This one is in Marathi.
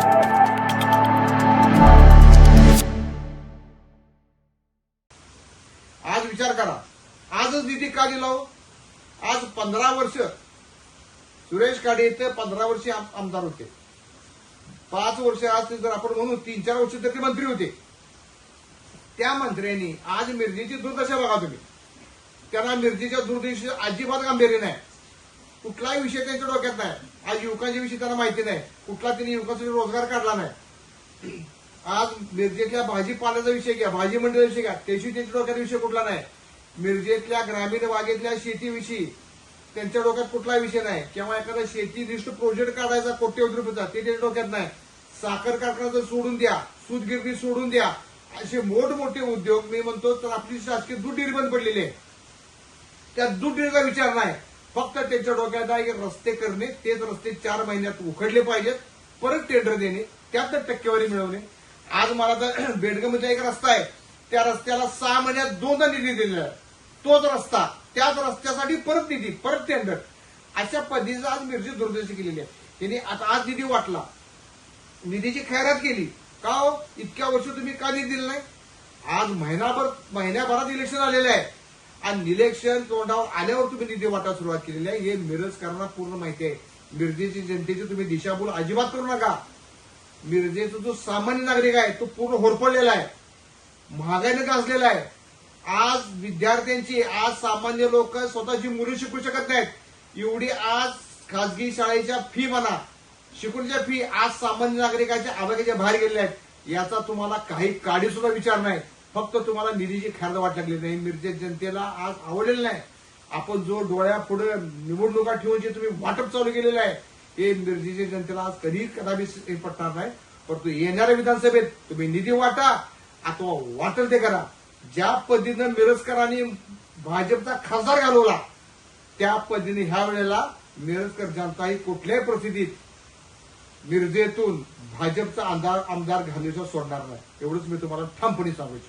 आज विचार करा. आजच निधी का दिला हो? आज पंधरा वर्ष. सुरेश काडे इथे पंधरा वर्ष आम- आमदार होते. पाच वर्ष आज जर आपण म्हणू तीन चार वर्ष तर ते मंत्री होते. त्या मंत्र्यांनी आज मिरजेची दुर्दशा बघा तुम्ही. त्यांना मिरजेच्या दुर्दशी अजिबात गांभीर्य नाही. कुठलाही विषय त्यांच्या डोक्यात नाही. आज युवकांच्या विषयी त्यांना माहिती नाही. कुठला त्यांनी युवकांसाठी रोजगार काढला नाही. आज मिरजेतल्या भाजीपाल्याचा विषय घ्या भाजी मंडळाचा विषय घ्या. त्याशी त्यांच्या डोक्यात विषय कुठला नाही. मिरजेतल्या ग्रामीण भागेतल्या शेतीविषयी त्यांच्या डोक्यात कुठला विषय नाही. किंवा एखादा शेती दृष्ट प्रोजेक्ट काढायचा कोट्यवधी रुपयाचा ते त्यांच्या डोक्यात नाही. साखर कारखाना सोडून द्या सूतगिरणी सोडून द्या. असे मोठमोठे उद्योग मी म्हणतो तर आपली शासकीय दूध डेअरी बंद पडलेली आहे. त्या दूध डेअरीचा विचार नाही. फक्त त्यांच्या डोक्यात आहे की रस्ते करणे तेच रस्ते चार महिन्यात उखडले पाहिजेत परत टेंडर देणे त्यात टक्केवारी मिळवणे. आज मला तर बेडगमध्ये एक रस्ता आहे. त्या रस्त्याला सहा महिन्यात दोनदा निधी दिलेला आहे. तोच रस्ता त्याच रस्त्यासाठी परत निधी परत टेंडर अशा पद्धतीचं आज मिरची दुर्दशा केलेली आहे. त्यांनी आता आज निधी वाटला. निधीची खैरात केली. का हो? इतक्या वर्ष तुम्ही का निधी दिला नाही? आज महिनाभर महिन्याभरात इलेक्शन आलेलं आहे. आणि निलेक्शन तोंडावर आल्यावर तुम्ही निधी वाटा सुरुवात केलेली आहे. हे मिरजकरांना पूर्ण माहिती आहे. मिरजेची जनतेची तुम्ही दिशाभूल अजिबात करू नका. मिरजेचा जो सामान्य नागरिक आहे तो पूर्ण होरपडलेला आहे. महागाईने गाजलेला आहे. आज विद्यार्थ्यांची आज सामान्य लोक स्वतःची मुलं शिकू शकत नाहीत. एवढी आज खासगी शाळेच्या फी म्हणा शिकवणीच्या फी आज सामान्य नागरिकाच्या आवाक्याच्या बाहेर गेलेल्या आहेत. याचा तुम्हाला काही काडी सुद्धा विचार नाही. फक्त तुम्हाला निधीची खॅर वाट लागली नाही. मिरजेत जनतेला आज आवडलेलं नाही. आपण जो डोळ्यापुढे निवडणुका ठेवून जे तुम्ही वाटप चालू केलेलं आहे हे मिरजेच्या जनतेला आज कधी कदाचित हे पटणार नाही. परंतु येणाऱ्या विधानसभेत तुम्ही निधी वाटा अथवा वाटेल ते करा. ज्या पद्धतीनं मिरजकरांनी भाजपचा खासदार घालवला त्या पद्धतीने ह्या वेळेला मिरजकर जनता ही कुठल्याही परिस्थितीत मिरजेतून भाजपचा आमदार आमदार घालण्याचं सोडणार नाही. एवढंच मी तुम्हाला ठामपणे सांगू इच्छितो.